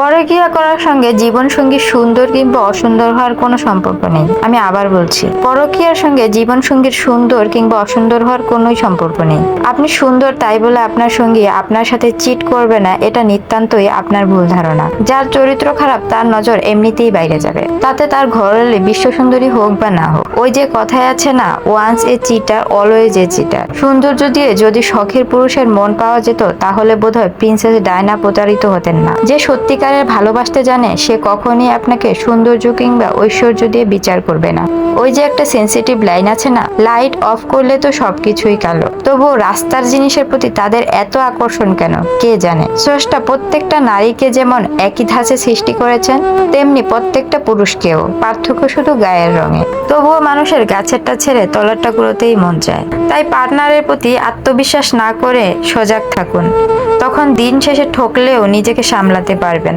পরকীয়া করার সঙ্গে জীবনসঙ্গী সুন্দর কিংবা অসুন্দর হওয়ার কোনো সম্পর্ক নেই। আমি আবার বলছি, পরকীয়ার সঙ্গে জীবনসঙ্গীর সুন্দর কিংবা অসুন্দর হওয়ার কোনোই সম্পর্ক নেই। আপনি সুন্দর তাই বলে আপনার সঙ্গী আপনার সাথে চিট করবে না, এটা নিতান্তই আপনার ভুল ধারণা। যার চরিত্র খারাপ, তার নজর এমনিতেই বাইরে যাবে। তাতে তার ঘরেলে বিশ্ব সুন্দরী হোক বা না হোক, ওই যে কথায় আছে না once a cheater always a cheater সৌন্দর্য দিয়ে যদি শখের পুরুষের মন পাওয়া যেত, তাহলে বোধহয় প্রিন্সেস ডায়না প্রতারিত হতেন না। যে সত্যিকারের ভালোবাসতে জানে সে কখনই আপনাকে সৌন্দর্য কিংবা ঐশ্বর্য দিয়ে বিচার করবে না। ওই যে একটা সেন্সিটিভ লাইন আছে না লাইট অফ করলে তো সবকিছুই কালো। তবুও রাস্তার জিনিসের প্রতি তাদের এত আকর্ষণ কেন? কে জানে? স্রষ্টা প্রত্যেকটা নারীকে যেমন একই ধাঁচে সৃষ্টি করেছেন, তেমনি প্রত্যেকটা পুরুষকেও। পার্থক্য শুধু গায়ের রঙে। তবুও মানুষের গাছেরটা ছেড়ে তলারটা গুলোতেই মন চায়। তাই পার্টনারের প্রতি আত্মবিশ্বাস না করে সজাগ থাকুন। তখন দিন শেষে ঠকলেও নিজেকে সামলাতে পারবেন।